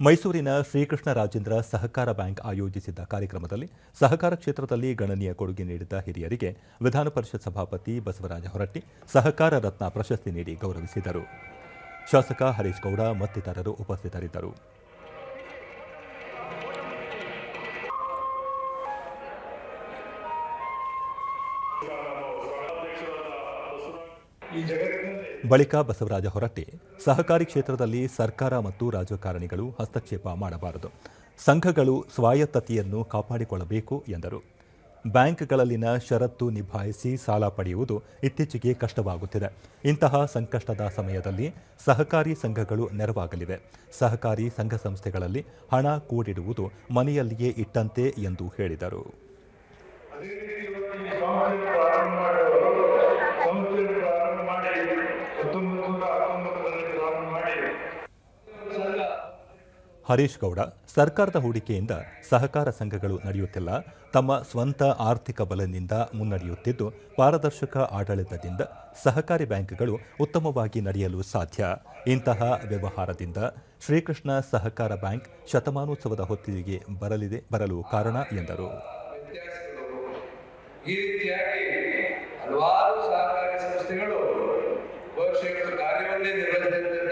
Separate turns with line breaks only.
ಮೈಸೂರಿನ ಶ್ರೀಕೃಷ್ಣ ರಾಜೇಂದ್ರ ಸಹಕಾರ ಬ್ಯಾಂಕ್ ಆಯೋಜಿಸಿದ್ದ ಕಾರ್ಯಕ್ರಮದಲ್ಲಿ ಸಹಕಾರ ಕ್ಷೇತ್ರದಲ್ಲಿ ಗಣನೀಯ ಕೊಡುಗೆ ನೀಡಿದ ಹಿರಿಯರಿಗೆ ವಿಧಾನ ಪರಿಷತ್ ಸಭಾಪತಿ ಬಸವರಾಜ ಹೊರಟ್ಟಿ ಸಹಕಾರ ರತ್ನ ಪ್ರಶಸ್ತಿ ನೀಡಿ ಗೌರವಿಸಿದರು. ಶಾಸಕ ಹರೀಶ್ ಗೌಡ ಮತ್ತಿತರರು ಉಪಸ್ಥಿತರಿದ್ದರು. ಬಳಿಕ ಬಸವರಾಜ ಹೊರಟ್ಟಿ ಸಹಕಾರಿ ಕ್ಷೇತ್ರದಲ್ಲಿ ಸರ್ಕಾರ ಮತ್ತು ರಾಜಕಾರಣಿಗಳು ಹಸ್ತಕ್ಷೇಪ ಮಾಡಬಾರದು. ಸಂಘಗಳು ಸ್ವಾಯತ್ತತೆಯನ್ನು ಕಾಪಾಡಿಕೊಳ್ಳಬೇಕು ಎಂದರು. ಬ್ಯಾಂಕ್ಗಳಲ್ಲಿನ ಷರತ್ತು ನಿಭಾಯಿಸಿ ಸಾಲ ಪಡೆಯುವುದು ಇತ್ತೀಚೆಗೆ ಕಷ್ಟವಾಗುತ್ತಿದೆ. ಇಂತಹ ಸಂಕಷ್ಟದ ಸಮಯದಲ್ಲಿ ಸಹಕಾರಿ ಸಂಘಗಳು ನೆರವಾಗಲಿವೆ. ಸಹಕಾರಿ ಸಂಘ ಸಂಸ್ಥೆಗಳಲ್ಲಿ ಹಣ ಕೂಡಿಡುವುದು ಮನೆಯಲ್ಲಿಯೇ ಇಟ್ಟಂತೆ ಎಂದು ಹೇಳಿದರು. ಹರೀಶ್ ಗೌಡ ಸರ್ಕಾರದ ಹೂಡಿಕೆಯಿಂದ ಸಹಕಾರ ಸಂಘಗಳು ನಡೆಯುತ್ತಿಲ್ಲ. ತಮ್ಮ ಸ್ವಂತ ಆರ್ಥಿಕ ಬಲದಿಂದ ಮುನ್ನಡೆಯುತ್ತಿದ್ದು, ಪಾರದರ್ಶಕ ಆಡಳಿತದಿಂದ ಸಹಕಾರಿ ಬ್ಯಾಂಕ್ಗಳು ಉತ್ತಮವಾಗಿ ನಡೆಯಲು ಸಾಧ್ಯ. ಇಂತಹ ವ್ಯವಹಾರದಿಂದ ಶ್ರೀಕೃಷ್ಣ ಸಹಕಾರ ಬ್ಯಾಂಕ್ ಶತಮಾನೋತ್ಸವದ ಹೊತ್ತಿಗೆ ಬರಲಿದೆ, ಬರಲು ಕಾರಣ ಎಂದರು.
ಹಲವಾರು ಸಹಕಾರಿ ಸಂಸ್ಥೆಗಳು ಕಾರ್ಯವನ್ನೇ ನಿರ್ವಹಿಸಿದೆ